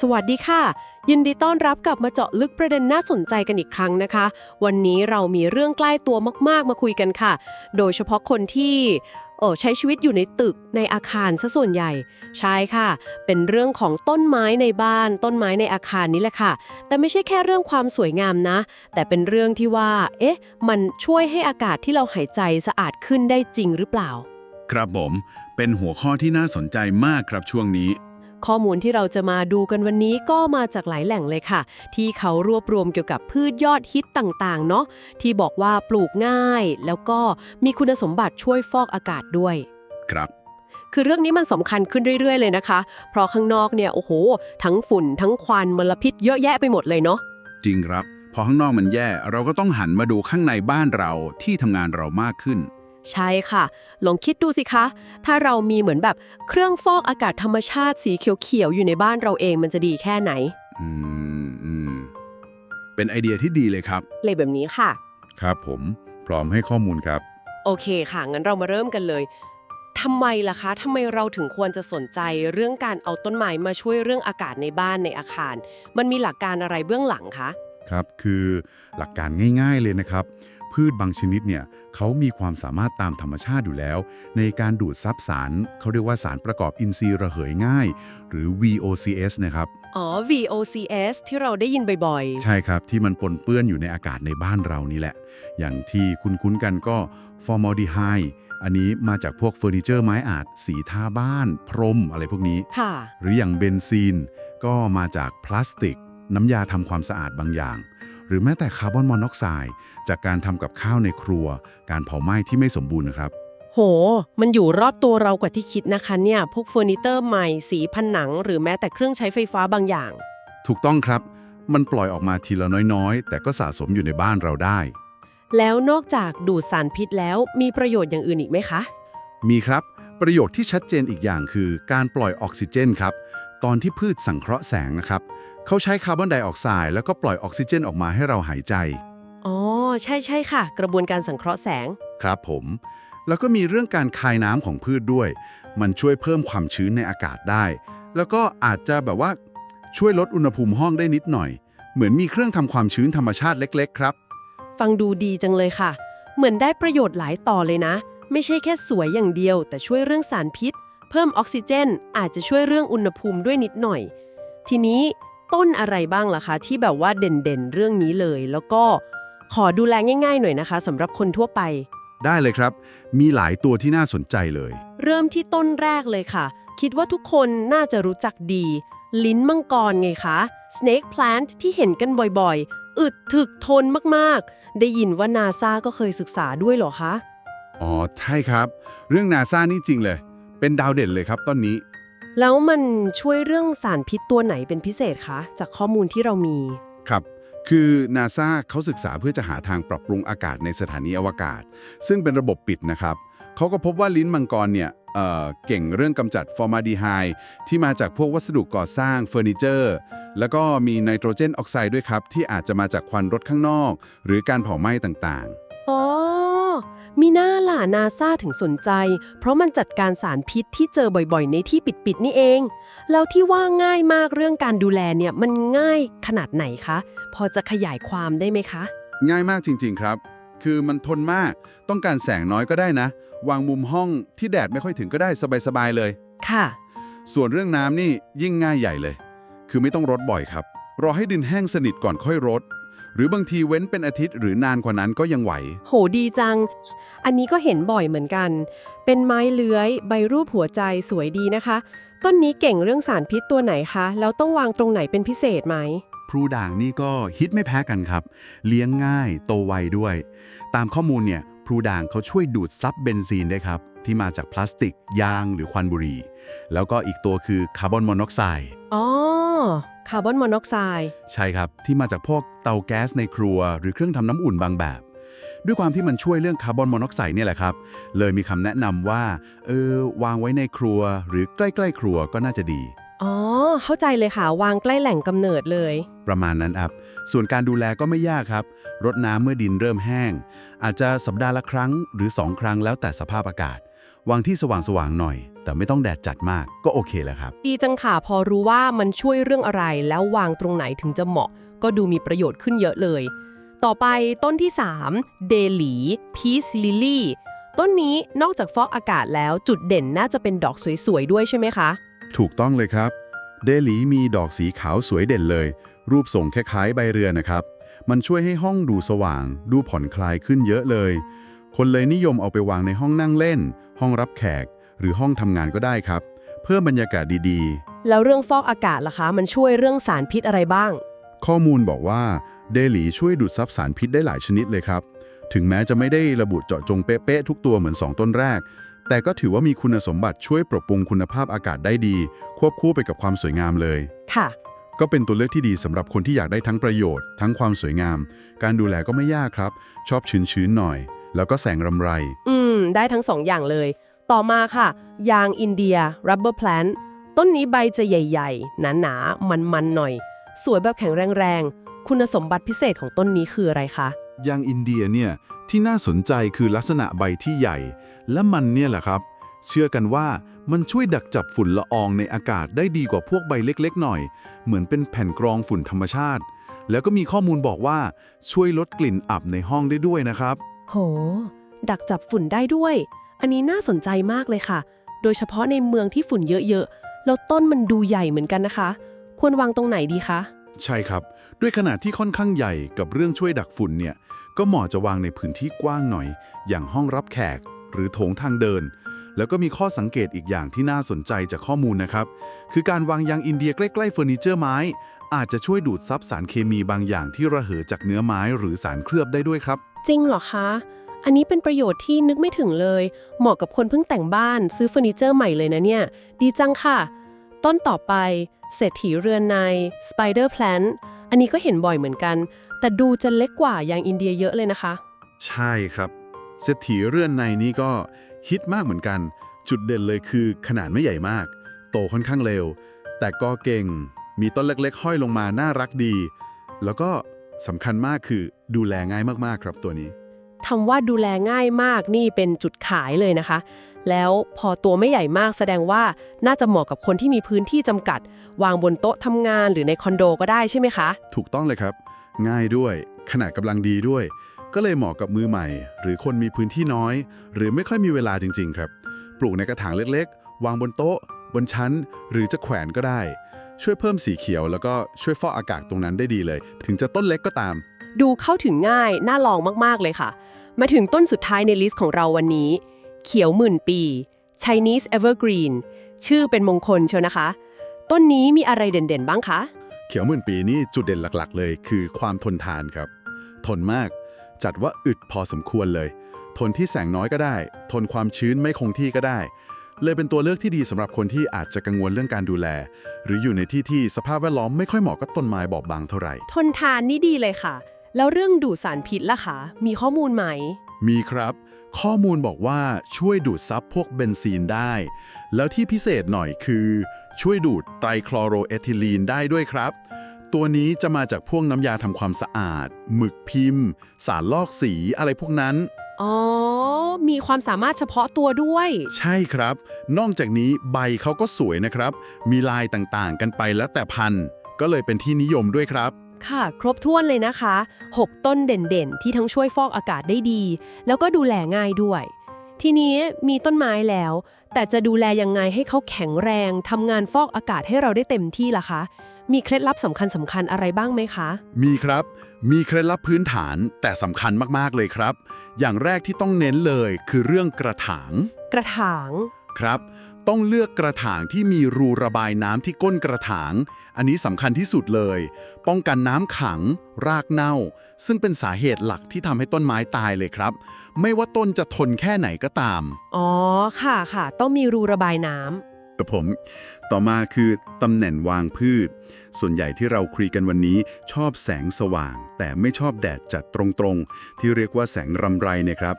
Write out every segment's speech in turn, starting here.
สวัสดีค่ะ ยินดีต้อนรับกลับมาเจาะลึกประเด็นน่าสนใจกันอีกครั้งนะคะ วันนี้เรามีเรื่องใกล้ตัวมาก ๆ มาคุยกันค่ะ โดยเฉพาะคนที่เออใช้ชีวิตอยู่ในตึกในอาคารซะส่วนใหญ่ ใช่ค่ะ เป็นเรื่องของต้นไม้ในบ้าน ต้นไม้ในอาคารนี้แหละค่ะ แต่ไม่ใช่แค่เรื่องความสวยงามนะ แต่เป็นเรื่องที่ว่า เอ๊ะ มันช่วยให้อากาศที่เราหายใจสะอาดขึ้นได้จริงหรือเปล่า ครับผมเป็นหัวข้อที่น่าสนใจมากครับช่วงนี้ ข้อมูลที่เราจะมาดูกันวันนี้ก็มาจากหลายแหล่งเลยค่ะ ที่เขารวบรวมเกี่ยวกับพืชยอดฮิตต่างๆ เนาะที่บอกว่าปลูกง่าย แล้วก็มีคุณสมบัติช่วยฟอกอากาศด้วย ครับคือเรื่องนี้มันสำคัญขึ้นเรื่อย ๆ เลยนะคะ เพราะข้างนอกเนี่ย โอ้โห ทั้งฝุ่น ทั้งควันมลพิษเยอะแยะไปหมดเลยเนาะ จริงครับ พอข้างนอกมันแย่ เราก็ต้องหันมาดูข้างในบ้านเราที่ทำงานเรามากขึ้น ใช่ค่ะ ลองคิดดูสิคะ ถ้าเรามีเหมือนแบบเครื่องฟอกอากาศธรรมชาติสีเขียวๆ อยู่ในบ้านเราเองมันจะดีแค่ไหน อืมอืมเป็นไอเดียที่ดีเลยครับ เลยแบบนี้ค่ะ ครับผมพร้อมให้ข้อมูลครับ โอเคค่ะ งั้นเรามาเริ่มกันเลยทำไมล่ะคะทำไมเราถึงควรจะสนใจเรื่องการเอาต้นไม้มาช่วยเรื่องอากาศในบ้านในอาคาร มันมีหลักการอะไรเบื้องหลังคะ ครับ คือหลักการง่าย ๆเลยนะครับ พืชบางชนิดเนี่ยเขามีความสามารถตามธรรมชาติอยู่แล้ว ในการดูดซับสาร เขาเรียกว่าสารประกอบอินทรีย์ระเหยง่าย หรือ VOCs นะครับ อ๋อ VOCs ที่เราได้ยินบ่อยใช่ครับ ที่มันปนเปื้อนอยู่ในอากาศในบ้านเรานี่แหละ อย่างที่คุ้นๆกันก็ฟอร์ม l ลดีไฮอันนี้มาจากพวกเฟอร์นิเจอร์ไม้อาจ สีทาบ้าน พรมอะไรพวกนี้ๆค่ะหรืออย่างเบนซีน ก็มาจากพลาสติก น้ำยาทำความสะอาดบางอย่างห รือแม้แต่คาร์บอนมอนอกไซด์จากการทำกับข้าวในครัว การเผาไหม้ที่ไม่สมบูรณ์นะครับ โห มันอยู่รอบตัวเรากว่าที่คิดนะคะเนี่ย พวกเฟอร์นิเจอร์ใหม่ สีผนัง หรือแม้แต่เครื่องใช้ไฟฟ้าบางอย่าง ถูกต้องครับ มันปล่อยออกมาทีละน้อยๆ แต่ก็สะสมอยู่ในบ้านเราได้ แล้วนอกจากดูดสารพิษแล้วมีประโยชน์อย่างอื่นอีกไหมคะ มีครับ ประโยชน์ที่ชัดเจนอีกอย่างคือ การปล่อยออกซิเจนครับ ตอนที่พืชสังเคราะห์แสงนะครับ เขาใช้คาร์บอนไดออกไซด์แล้วก็ปล่อยออกซิเจนออกมาให้เราหายใจ อ๋อ ใช่ใช่ค่ะ กระบวนการสังเคราะห์แสง ครับผม แล้วก็มีเรื่องการคายน้ำของพืชด้วย มันช่วยเพิ่มความชื้นในอากาศได้ แล้วก็อาจจะแบบว่าช่วยลดอุณหภูมิห้องได้นิดหน่อย เหมือนมีเครื่องทำความชื้นธรรมชาติเล็ก ๆ ครับ ฟังดูดีจังเลยค่ะ เหมือนได้ประโยชน์หลายต่อเลยนะ ไม่ใช่แค่สวยอย่างเดียว แต่ช่วยเรื่องสารพิษ เพิ่มออกซิเจน อาจจะช่วยเรื่องอุณหภูมิด้วยนิดหน่อย ทีนี้ ต้นอะไรบ้างล่ะคะ ที่แบบว่าเด่นๆ เรื่องนี้เลย แล้วก็ขอดูแลง่าย ๆ หน่อยนะคะสำหรับคนทั่วไป ได้เลยครับ มีหลายตัวที่น่าสนใจเลย เริ่มที่ต้นแรกเลยค่ะ คิดว่าทุกคนน่าจะรู้จักดี ลิ้นมังกรไงคะ snake plant ที่เห็นกันบ่อยๆ อึดถึกทนมากๆ ได้ยินว่านาซาก็เคยศึกษาด้วยเหรอคะ อ๋อ ใช่ครับ เรื่องนาซานี่จริงเลย เป็นดาวเด่นเลยครับต้นนี้ แล้วมันช่วยเรื่องสารพิษตัวไหนเป็นพิเศษคะ จากข้อมูลที่เรามี ครับ คือนาซาเขาศึกษาเพื่อจะหาทางปรับปรุงอากาศในสถานีอวกาศ ซึ่งเป็นระบบปิดนะครับ เขาก็พบว่าลิ้นมังกรเนี่ยเเก่งเรื่องกำจัดฟอร์มาดีไฮที่มาจากพวกวัสดุก่อสร้างเฟอร์นิเจอร์ แล้วก็มีไนโตรเจนออกไซด์ด้วยครับ ที่อาจจะมาจากควันรถข้างนอก หรือการเผาไหม้ต่าง มีหน้าล่ะนาซาถึงสนใจ เพราะมันจัดการสารพิษที่เจอบ่อยๆ ในที่ปิดๆนี่เอง แล้วที่ว่าง่ายมากเรื่องการดูแลเนี่ยมันง่ายขนาดไหนคะ พอจะขยายความได้ไหมคะๆง่ายมากจริง ๆ ครับ คือมันทนมาก ต้องการแสงน้อยก็ได้นะ วางมุมห้องที่แดดไม่ค่อยถึงก็ได้สบายๆเลย ค่ะ ส่วนเรื่องน้ำนี่ยิ่งง่ายใหญ่เลย คือไม่ต้องรดบ่อยครับ รอให้ดินแห้งสนิทก่อนค่อยรด หรือบางทีเว้นเป็นอาทิตย์หรือนานกว่านั้นก็ยังไหว โหดีจัง อันนี้ก็เห็นบ่อยเหมือนกัน เป็นไม้เลื้อย ใบรูปหัวใจสวยดีนะคะ ต้นนี้เก่งเรื่องสารพิษตัวไหนคะ แล้วต้องวางตรงไหนเป็นพิเศษไหม พลูด่างนี่ก็ฮิตไม่แพ้กันครับ เลี้ยงง่าย โตไวด้วย ตามข้อมูลเนี่ย พลูด่างเขาช่วยดูดซับเบนซีนได้ครับ ที่มาจากพลาสติก ยางหรือควันบุหรี่ แล้วก็อีกตัวคือคาร์บอนมอนอกไซด์อ๋อคาร์บอนมอนอกไซด์ใช่ครับ ที่มาจากพวกเตาแก๊สในครัว หรือเครื่องทำน้ำอุ่นบางแบบ ด้วยความที่มันช่วยเรื่องคาร์บอนมอนอกไซด์เนี่ยแหละครับ เลยมีคำแนะนำว่าเออวางไว้ในครัว หรือใกล้ ๆ ครัวก็น่าจะดี อ๋อ เข้าใจเลยค่ะ วางใกล้แหล่งกำเนิดเลย ประมาณนั้นครับ ส่วนการดูแลก็ไม่ยากครับ รดน้ำเมื่อดินเริ่มแห้ง อาจจะสัปดาห์ละครั้งหรือ 2 ครั้งแล้วแต่สภาพอากาศ วางที่สว่างๆหน่อย แต่ไม่ต้องแดดจัดมากก็โอเคแล้วครับ ดีจังค่ะ พอรู้ว่ามันช่วยเรื่องอะไรแล้ววางตรงไหนถึงจะเหมาะ ก็ดูมีประโยชน์ขึ้นเยอะเลย ต่อไปต้นที่ 3 เดลีพีซลิลี่ต้นนี้นอกจากฟอกอากาศแล้วจุดเด่นน่าจะเป็นดอกสวยๆด้วยใช่ไหมคะ ถูกต้องเลยครับ เดลีมีดอกสีขาวสวยเด่นเลย รูปทรงคล้ายๆใบเรือนะครับ มันช่วยให้ห้องดูสว่าง ดูผ่อนคลายขึ้นเยอะเลย คนเลยนิยมเอาไปวางในห้องนั่งเล่น ห้องรับแขก หรือห้องทำงานก็ได้ครับ เพื่อบรรยากาศดีๆ แล้วเรื่องฟอกอากาศล่ะคะ มันช่วยเรื่องสารพิษอะไรบ้าง ข้อมูลบอกว่าเดหลีช่วยดูดซับสารพิษได้หลายชนิดเลยครับ ถึงแม้จะไม่ได้ระบุเจาะจงเป๊ะๆทุกตัวเหมือน 2 ต้นแรก แต่ก็ถือว่ามีคุณสมบัติช่วยปรับปรุงคุณภาพอากาศได้ดี ควบคู่ไปกับความสวยงามเลย ค่ะ ก็เป็นตัวเลือกที่ดีสำหรับคนที่อยากได้ทั้งประโยชน์ ทั้งความสวยงาม การดูแลก็ไม่ยากครับ ชอบชื้นๆหน่อย แล้วก็แสงรำไร อืม ได้ทั้งสองอย่างเลย ต่อมาค่ะ ยางอินเดีย rubber plant ต้นนี้ใบจะใหญ่ ๆ หนาๆ มันๆ หน่อย สวยแบบแข็งแรงๆ คุณสมบัติพิเศษของต้นนี้คืออะไรคะ ยางอินเดียเนี่ย ที่น่าสนใจคือลักษณะใบที่ใหญ่ และมันเนี่ยแหละครับ เชื่อกันว่ามันช่วยดักจับฝุ่นละอองในอากาศได้ดีกว่าพวกใบเล็กๆ หน่อย เหมือนเป็นแผ่นกรองฝุ่นธรรมชาติ แล้วก็มีข้อมูลบอกว่าช่วยลดกลิ่นอับในห้องได้ด้วยนะครับ โห ดักจับฝุ่นได้ด้วย อันนี้น่าสนใจมากเลยค่ะ โดยเฉพาะในเมืองที่ฝุ่นเยอะๆแล้วต้นมันดูใหญ่เหมือนกันนะคะ ควรวางตรงไหนดีคะ ใช่ครับ ด้วยขนาดที่ค่อนข้างใหญ่กับเรื่องช่วยดักฝุ่นเนี่ยก็เหมาะจะวางในพื้นที่กว้างหน่อย อย่างห้องรับแขกหรือโถงทางเดิน แล้วก็มีข้อสังเกตอีกอย่างที่น่าสนใจจากข้อมูลนะครับ คือการวางยางอินเดียใกล้ๆเฟอร์นิเจอร์ไม้ อาจจะช่วยดูดซับสารเคมีบางอย่างที่ระเหยจากเนื้อไม้หรือสารเคลือบได้ด้วยครับ จริงเหรอคะ อันนี้เป็นประโยชน์ที่นึกไม่ถึงเลย เหมาะกับคนเพิ่งแต่งบ้านซื้อเฟอร์นิเจอร์ใหม่เลยนะเนี่ย ดีจังค่ะ ต้นต่อไป เศรษฐีเรือนใน Spider Plant อันนี้ก็เห็นบ่อยเหมือนกัน แต่ดูจะเล็กกว่ายางอินเดียเยอะเลยนะคะ ใช่ครับ เศรษฐีเรือนในนี้ก็ฮิตมากเหมือนกัน จุดเด่นเลยคือขนาดไม่ใหญ่มาก โตค่อนข้างเร็ว แต่ก็เก่ง มีต้นเล็กๆ ห้อยลงมาน่ารักดี แล้วก็สำคัญมากคือดูแลง่ายมากๆครับตัวนี้ ทำว่าดูแลง่ายมากนี่เป็นจุดขายเลยนะคะ แล้วพอตัวไม่ใหญ่มากแสดงว่าน่าจะเหมาะกับคนที่มีพื้นที่จำกัด วางบนโต๊ะทำงานหรือในคอนโดก็ได้ใช่ไหมคะ ถูกต้องเลยครับ ง่ายด้วย ขนาดกำลังดีด้วย ก็เลยเหมาะกับมือใหม่ หรือคนมีพื้นที่น้อย หรือไม่ค่อยมีเวลาจริง ๆ ครับ ปลูกในกระถางเล็กๆ วางบนโต๊ะ บนชั้น หรือจะแขวนก็ได้ ช่วยเพิ่มสีเขียว แล้วก็ช่วยฟอกอากาศตรงนั้นได้ดีเลย ถึงจะต้นเล็กก็ตาม ดูเข้าถึงง่ายน่าลองมาก ๆ เลยค่ะ มาถึงต้นสุดท้ายในลิสต์ของเราวันนี้ เขียวหมื่นปี Chinese Evergreen ชื่อเป็นมงคลเชียวนะคะ ต้นนี้มีอะไรเด่นๆ บ้างคะ เขียวหมื่นปีนี่จุดเด่นหลักๆ เลย คือความทนทานครับ ทนมาก จัดว่าอึดพอสมควรเลย ทนที่แสงน้อยก็ได้ ทนความชื้นไม่คงที่ก็ได้ เลยเป็นตัวเลือกที่ดีสำหรับคนที่อาจจะกังวลเรื่องการดูแล หรืออยู่ในที่ที่สภาพแวดล้อมไม่ค่อยเหมาะกับต้นไม้บอบบางเท่าไหร่ ทนทานนี่ดีเลยค่ะ แล้วเรื่องดูดสารพิษล่ะคะมีข้อมูลไหม มีครับ ข้อมูลบอกว่าช่วยดูดซับพวกเบนซีนได้ แล้วที่พิเศษหน่อยคือ ช่วยดูดไตรคลอโรเอทิลีนได้ด้วยครับ ตัวนี้จะมาจากพวกน้ำยาทำความสะอาด หมึกพิมพ์ สารลอกสีอะไรพวกนั้น อ๋อ มีความสามารถเฉพาะตัวด้วย ใช่ครับ นอกจากนี้ใบเขาก็สวยนะครับ มีลายต่างๆ กันไปแล้วแต่พันธุ์ก็เลยเป็นที่นิยมด้วยครับ ค่ะครบถ้วนเลยนะคะ 6 ต้นเด่นๆ ที่ทั้งช่วยฟอกอากาศได้ดี แล้วก็ดูแลง่ายด้วย ทีนี้มีต้นไม้แล้ว แต่จะดูแลยังไงให้เขาแข็งแรงทำงานฟอกอากาศให้เราได้เต็มที่ล่ะคะ มีเคล็ดลับสำคัญสำคัญๆอะไรบ้างไหมคะ มีครับ มีเคล็ดลับพื้นฐานแต่สำคัญมากๆเลยครับ อย่างแรกที่ต้องเน้นเลยคือเรื่องกระถาง กระถาง ครับ ต้องเลือกกระถางที่มีรูระบายน้ำที่ก้นกระถาง อันนี้สำคัญที่สุดเลย ป้องกันน้ำขัง รากเน่า ซึ่งเป็นสาเหตุหลักที่ทำให้ต้นไม้ตายเลยครับ ไม่ว่าต้นจะทนแค่ไหนก็ตาม อ๋อ ค่ะค่ะ ต้องมีรูระบายน้ำกับผม ต่อมาคือตำแหน่งวางพืช ส่วนใหญ่ที่เราคุยกันวันนี้ชอบแสงสว่าง แต่ไม่ชอบแดดจัดตรงๆ ที่เรียกว่าแสงรำไรนะครับ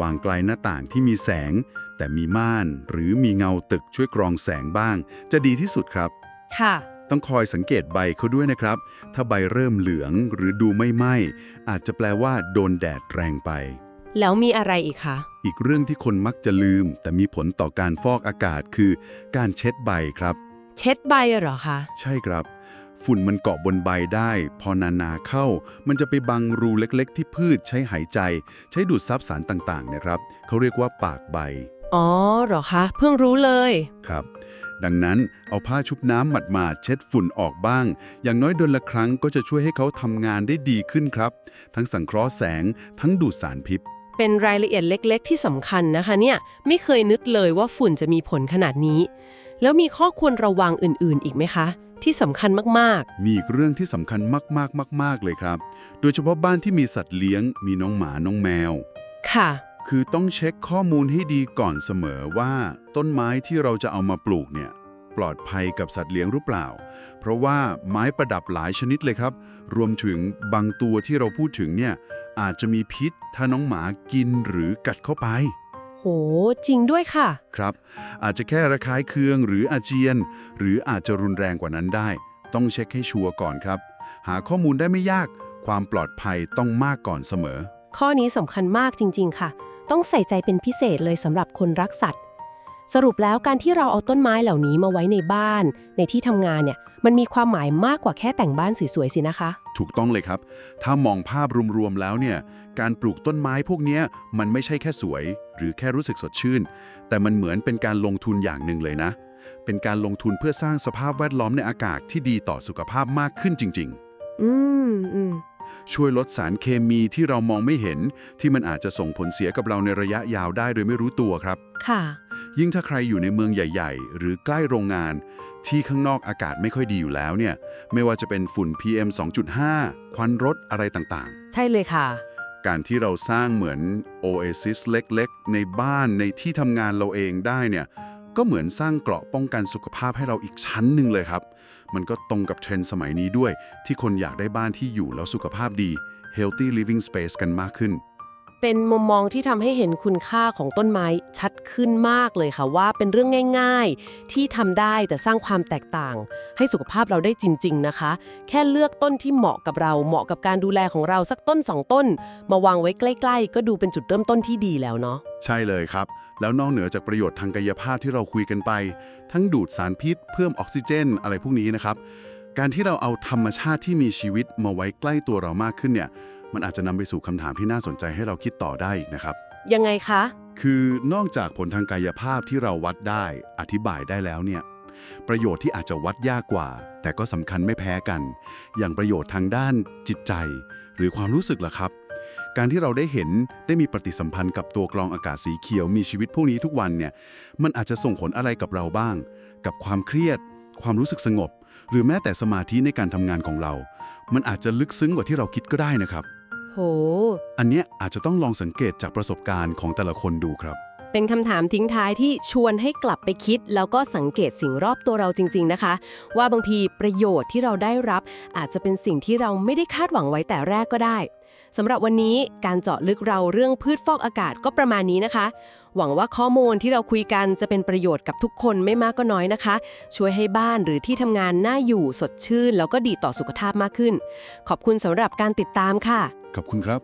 วางไกลหน้าต่างที่มีแสง แต่มีม่านหรือมีเงาตึกช่วยกรองแสงบ้าง จะดีที่สุดครับ ค่ะ ต้องคอยสังเกตใบเขาด้วยนะครับ ถ้าใบเริ่มเหลืองหรือดูไม่ไหม้อาจจะแปลว่าโดนแดดแรงไป แล้วมีอะไรอีกคะ อีกเรื่องที่คนมักจะลืม แต่มีผลต่อการฟอกอากาศคือ การเช็ดใบครับ เช็ดใบเหรอคะ ใช่ครับ ฝุ่นมันเกาะบนใบได้ พอนาๆเข้า มันจะไปบังรูเล็กๆ ที่พืชใช้หายใจ ใช้ดูดซับสารต่างๆนะครับเขาเรียกว่าปากใบ อ๋อเหรอคะ เพิ่งรู้เลยครับ ดังนั้นเอาผ้าชุบน้ำหมาดๆเช็ดฝุ่นออกบ้าง อย่างน้อยเดือนละครั้งก็จะช่วยให้เขาทำงานได้ดีขึ้นครับ ทั้งสังเคราะห์แสงทั้งดูดสารพิษ เป็นรายละเอียดเล็ก ๆ ที่สำคัญนะคะเนี่ยไม่เคยนึกเลยว่าฝุ่นจะมีผลขนาดนี้ แล้วมีข้อควรระวังอื่น ๆ อีกไหมคะ ที่สำคัญมาก มีอีกเรื่องที่สำคัญมากๆมาก ๆ เลยครับ โดยเฉพาะบ้านที่มีสัตว์เลี้ยง มีน้องหมาน้องแมว ๆ ค่ะ คือต้องเช็คข้อมูลให้ดีก่อนเสมอว่า ต้นไม้ที่เราจะเอามาปลูกเนี่ยปลอดภัยกับสัตว์เลี้ยงหรือเปล่า เพราะว่าไม้ประดับหลายชนิดเลยครับ รวมถึงบางตัวที่เราพูดถึงเนี่ยอาจจะมีพิษถ้าน้องหมากินหรือกัดเข้าไป โห จริงด้วยค่ะ ครับ อาจจะแค่ระคายเคืองหรืออาเจียน หรืออาจจะรุนแรงกว่านั้นได้ ต้องเช็คให้ชัวร์ก่อนครับ หาข้อมูลได้ไม่ยาก ความปลอดภัยต้องมากก่อนเสมอ ข้อนี้สำคัญมากจริง ๆ ค่ะ ต้องใส่ใจเป็นพิเศษเลยสำหรับคนรักสัตว์ สรุปแล้วการที่เราเอาต้นไม้เหล่านี้มาไว้ในบ้าน ในที่ทำงานเนี่ย มันมีความหมายมากกว่าแค่แต่งบ้านสวยๆสินะคะ ถูกต้องเลยครับ ถ้ามองภาพรวมๆแล้วเนี่ย การปลูกต้นไม้พวกเนี้ยมันไม่ใช่แค่สวย หรือแค่รู้สึกสดชื่น แต่มันเหมือนเป็นการลงทุนอย่างหนึ่งเลยนะ เป็นการลงทุนเพื่อสร้างสภาพแวดล้อมในอากาศที่ดีต่อสุขภาพมากขึ้นจริงอืมอืมๆ ช่วยลดสารเคมีที่เรามองไม่เห็น ที่มันอาจจะส่งผลเสียกับเราในระยะยาวได้โดยไม่รู้ตัวครับ ค่ะ ยิ่งถ้าใครอยู่ในเมืองใหญ่ ๆ หรือใกล้โรงงาน ที่ข้างนอกอากาศไม่ค่อยดีอยู่แล้วเนี่ย ไม่ว่าจะเป็นฝุ่น PM 2.5 ควันรถอะไรต่างใช่เลยค่ะๆการที่เราสร้างเหมือน Oasis เล็ก ๆ ในบ้านในที่ทำงานเราเองได้เนี่ย ก็เหมือนสร้างเกราะป้องกันสุขภาพให้เราอีกชั้นหนึ่งเลยครับ มันก็ตรงกับเทรนด์สมัยนี้ด้วย ที่คนอยากได้บ้านที่อยู่แล้วสุขภาพดี healthy living space กันมากขึ้น เป็นมุมมองที่ทำให้เห็นคุณค่าของต้นไม้ชัดขึ้นมากเลยค่ะว่าเป็นเรื่องง่าย ๆ ที่ทำได้แต่สร้างความแตกต่าง ให้สุขภาพเราได้จริง ๆนะคะ แค่เลือกต้นที่เหมาะกับเราเหมาะกับการดูแลของเราสักต้นสองต้น มาวางไว้ใกล้ ๆ ก็ดูเป็นจุดเริ่มต้นที่ดีแล้วเนาะใช่เลยครับ แล้วนอกเหนือจากประโยชน์ทางกายภาพที่เราคุยกันไป ทั้งดูดสารพิษ เพิ่มออกซิเจน อะไรพวกนี้นะครับการที่เราเอาธรรมชาติที่มีชีวิตมาไว้ใกล้ตัวเรามากขึ้นเนี่ย มันอาจจะนำไปสู่คำถามที่น่าสนใจให้เราคิดต่อได้อีกนะครับ ยังไงคะ คือนอกจากผลทางกายภาพที่เราวัดได้ อธิบายได้แล้วเนี่ย ประโยชน์ที่อาจจะวัดยากกว่า แต่ก็สำคัญไม่แพ้กัน อย่างประโยชน์ทางด้านจิตใจ หรือความรู้สึกล่ะครับ การที่เราได้เห็นได้มีปฏิสัมพันธ์กับตัวกรองอากาศสีเขียวมีชีวิตพวกนี้ทุกวันเนี่ย มันอาจจะส่งผลอะไรกับเราบ้าง กับความเครียด ความรู้สึกสงบ หรือแม้แต่สมาธิในการทำงานของเรา มันอาจจะลึกซึ้งกว่าที่เราคิดก็ได้นะครับโห อันเนี้ยอาจจะต้องลองสังเกตจากประสบการณ์ของแต่ละคนดูครับ เป็นคำถามทิ้งท้ายที่ชวนให้กลับไปคิด แล้วก็สังเกตสิ่งรอบตัวเราจริง ๆนะคะ ว่าบางทีประโยชน์ที่เราได้รับ อาจจะเป็นสิ่งที่เราไม่ได้คาดหวังไว้แต่แรกก็ได้สำหรับวันนี้การเจาะลึกเราเรื่องพืชฟอกอากาศก็ประมาณนี้นะคะ หวังว่าข้อมูลที่เราคุยกันจะเป็นประโยชน์กับทุกคนไม่มากก็น้อยนะคะ ช่วยให้บ้านหรือที่ทำงานน่าอยู่สดชื่น แล้วก็ดีต่อสุขภาพมากขึ้น ขอบคุณสำหรับการติดตามค่ะ ขอบคุณครับ